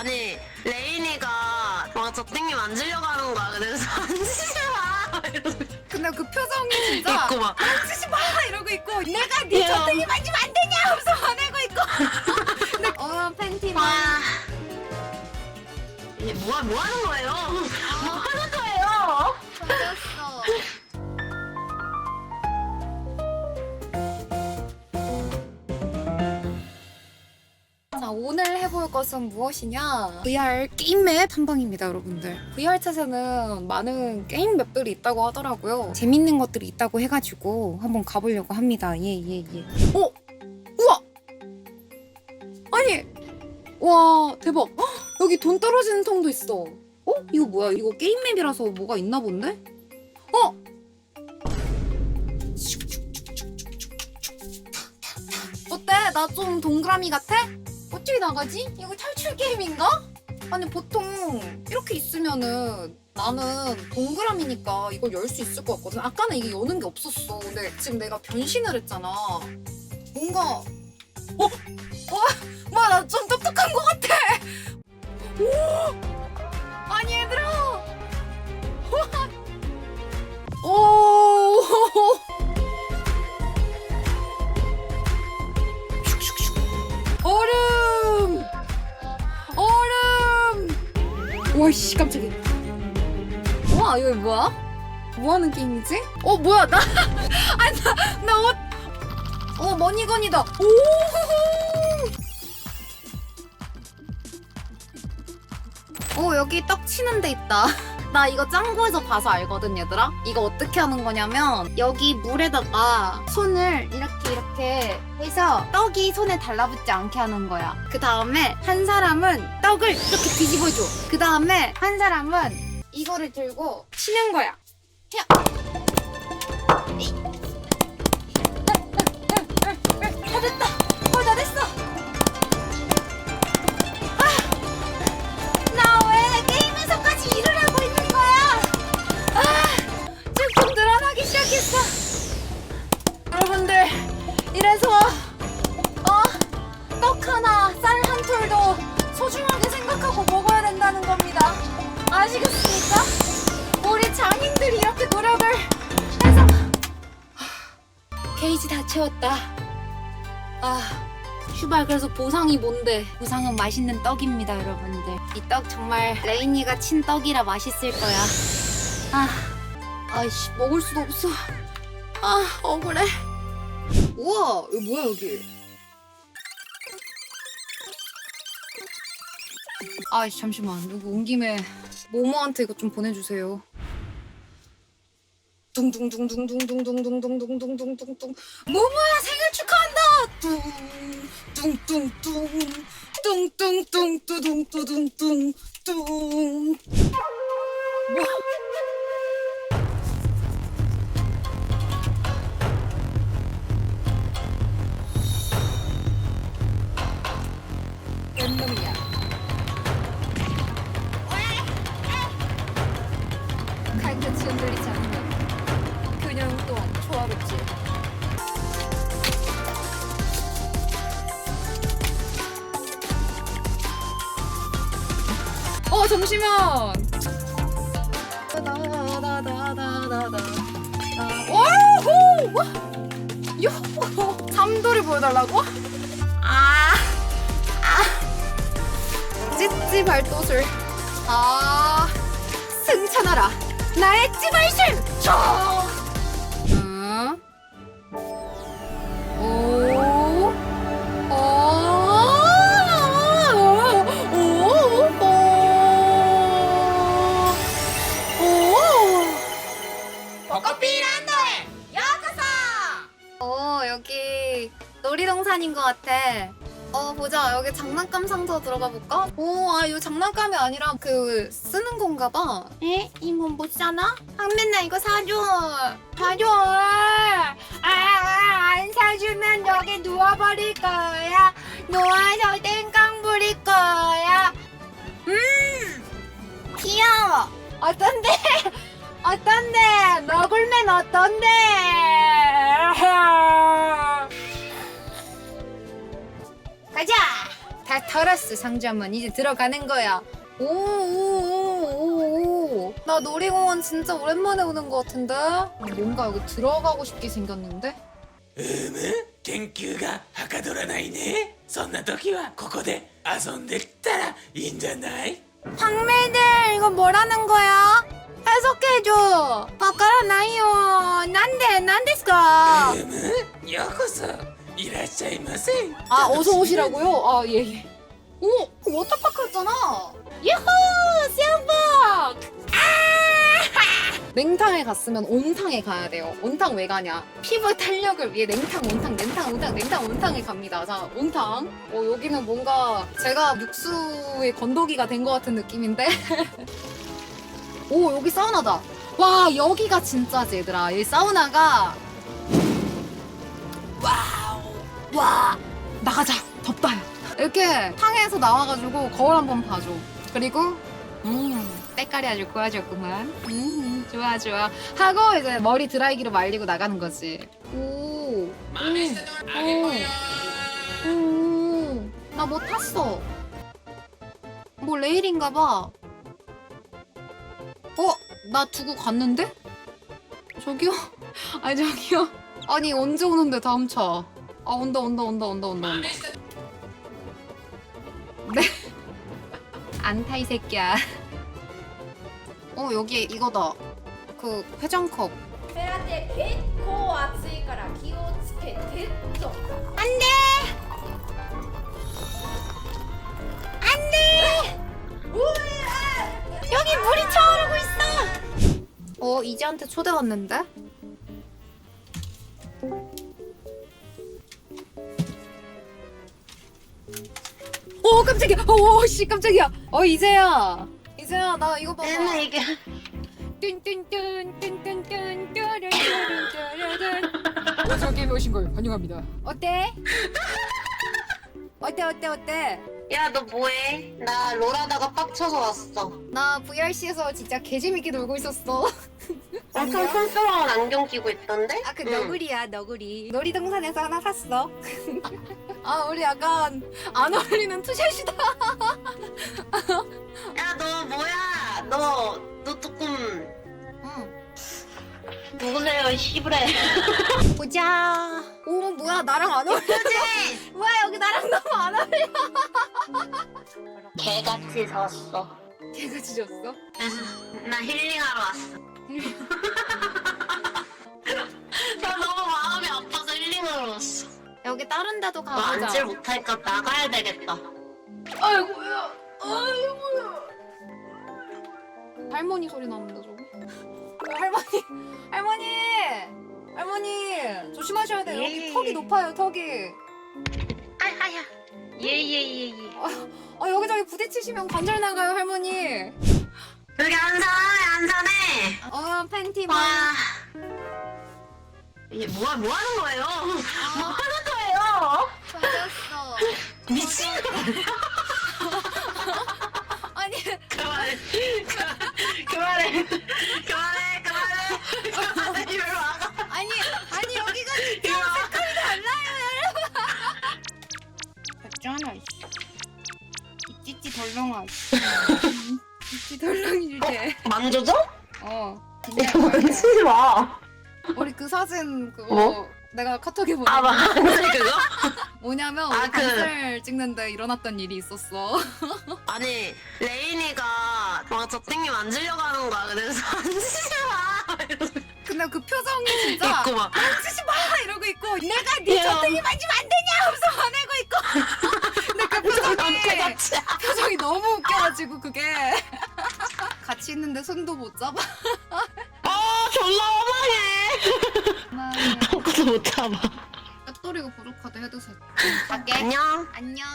아니 레인이가 막 저땡이 만지려고 하는 거야. 그래서 만지지 마. 이러고 근데 그 표정이 진짜 있고 막 만지지 마 이러고 있고 내가 네 야. 저땡이 만지면 안 되냐 하면서 화내고 있고 근데 어 팬티만 와. 이게 뭐, 뭐 하는 거예요? 뭐 것은 무엇이냐 VR 게임 맵 탐방입니다 여러분들 VR 챗에는 많은 게임 맵들이 있다고 하더라고요 재밌는 것들이 있다고 해가지고 한번 가보려고 합니다 예 예 예 어? 우와 아니 와 대박 헉, 여기 돈 떨어지는 통도 있어 어? 이거 뭐야 이거 게임 맵이라서 뭐가 있나 본데? 어? 어때? 나 좀 동그라미 같아? 어떻게 나가지? 이거 탈출 게임인가? 아니 보통 이렇게 있으면은 나는 동그라미니까 이걸 열 수 있을 것 같거든. 아까는 이게 여는 게 없었어. 근데 지금 내가 변신을 했잖아. 뭔가 어? 와, 와, 나 좀 와씨 깜짝이야. 와 이거 뭐야? 뭐 하는 게임이지? 어 뭐야 나 아니 나나 옷. 어 머니건이다. 오. 오 여기 떡 치는 데 있다. 나 이거 짱구에서 봐서 알거든 얘들아? 이거 어떻게 하는 거냐면 여기 물에다가 손을 이렇게 이렇게 해서 떡이 손에 달라붙지 않게 하는 거야. 그 다음에 한 사람은 떡을 이렇게 뒤집어줘. 그 다음에 한 사람은 이거를 들고 치는 거야. 야. 생각하고 먹어야 된다는 겁니다. 아시겠습니까? 우리 장인들이 이렇게 노력을 해서 하, 게이지 다 채웠다. 아. 슈발 그래서 보상이 뭔데? 보상은 맛있는 떡입니다, 여러분들. 이 떡 정말 레이니가 친 떡이라 맛있을 거야. 아, 아이씨 먹을 수도 없어. 아 억울해. 우와, 이거 뭐야 여기? 아이씨 잠시만, 이거 온 김에 모모한테 이거 좀 보내주세요. 둥둥둥둥둥둥둥둥둥둥둥둥둥 모모야 생일 축하한다. 뚱뚱뚱뚱 뚱뚱뚱뚜둥뚜둥뚱 뭐? 다다다다다다다. 오호! 와! 요호! 삼돌이 보여달라고? 아! 아! 찌찌 발도술. 아! 승천하라! 나의 찌발술! 저! 놀이동산인 것 같아. 어 보자 여기 장난감 상자 들어가 볼까? 오아 이거 장난감이 아니라 그 쓰는 건가 봐. 에? 이거 못 사나? 한맨나 이거 사줘. 사줘. 아안 사주면 여기 누워버릴 거야. 누워서 땡깡 부릴 거야. 음 귀여워. 어떤데? 어떤데? 너굴맨 어떤데? 가자! 다 털었어 상점은 이제 들어가는 거야 오오오오오 나 놀이공원 진짜 오랜만에 오는 것 같은데 뭔가 여기 들어가고 싶게 생겼는데 うむ研究がはかどらないねそんな時はここで遊んでったらいいんじゃない 황매들 이거 뭐라는 거야? 해석해줘 바카라 나이요 난데 난데스까 うむようこそいらっしゃいませ 아 어서 오시라고요? 아 예예 오 워터파크였잖아. 예후 세운박 냉탕에 갔으면 온탕에 가야 돼요. 온탕 왜 가냐? 피부 탄력을 위해 냉탕 온탕 냉탕 온탕 냉탕 온탕에 갑니다. 자 온탕. 어 여기는 뭔가 제가 육수의 건더기가 된 것 같은 느낌인데? 오 여기 사우나다. 와 여기가 진짜지 얘들아. 이 사우나가 와 나가자. 덥다 야 이렇게 탕에서 나와가지고 거울 한번 봐줘. 그리고 음, 색깔이 아주 고와졌구만. 음 좋아 좋아 하고 이제 머리 드라이기로 말리고 나가는 거지. 오 오. 오나 뭐 탔어. 뭐 레일인가 봐. 어? 나 두고 갔는데? 저기요? 아니 저기요? 아니 언제 오는데 다음 차? 아 온다 온다 온다 온다 온다 온다. 豆下 안타 이 새끼야. 어 여기 이거다. 그 회전컵. ペラテ結構熱いから気をつけてっと 여기 물이 차오르고 있어. 어 이지한테 초대 왔는데? 깜짝이야. 오씨 깜짝이야. 어 이제야. 이제야 나 이거 봐봐. 애나 이게 뚠뚠뚠 뚠뚠뚠 뚜루뚜루뚜루뚜. 오징어 게임에 오신 걸 환영합니다. 어때? 어때 어때 어때? 야 너 뭐해? 나 롤하다가 빡쳐서 왔어. 나 VRC에서 진짜 개재밌게 놀고 있었어. 엄청 촌스러운 안경 끼고 있던데? 아 그 응. 너구리야 너구리. 놀이동산에서 하나 샀어. 아 우리 약간 안 어울리는 투샷이다. 야 너 뭐야? 너 너 조금 응. 누구세요? 시브레. 보자. 오 뭐야 나랑 안 어울려. 그지? 뭐야 여기 나랑 너무 안 어울려. 개같이 졌어. 개가 지졌어? 그래서 나 힐링하러 왔어. 나 너무 마음이 아파서 힐링하러 왔어. 여기 다른 데도 너 가보자. 앉질 못하니까 나가야 되겠다. 아이고야. 아이고야. 할머니 소리 나는데 저거. 어, 할머니. 할머니. 할머니 조심하셔야 돼요. 여기 예. 턱이 높아요. 턱이. 아야야. 예예예 예. 아 여기저기 부딪히시면 관절 나가요 할머니. 여기 안산해 안산해. 어 팬티 봐. 와. 이게 뭐, 뭐 하는 거예요? 뭐 하는 거예요? 젖었어. 미친 거 아니 그만해. 그만 주제. 만져줘? 어. 이거 만지지 마. 우리 그 사진 그거 뭐? 내가 카톡에 보내. 아, 만지 그거? 뭐냐면 아, 우리 그- 강설 찍는데 일어났던 일이 있었어. 아니, 레인이가 막 저땡이 만지려고 하는 거야. 그래서 만지지 마. 근데 그 표정이 진짜 있고 막. 만지지 마 이러고 있고 내가 네 야. 저등이 만지면 손도 못 잡아. 아, 졸라 어망해. 아무것도 못 잡아. 깍돌이가 부족하대 헤드셋. 갈게. 안녕. 안녕.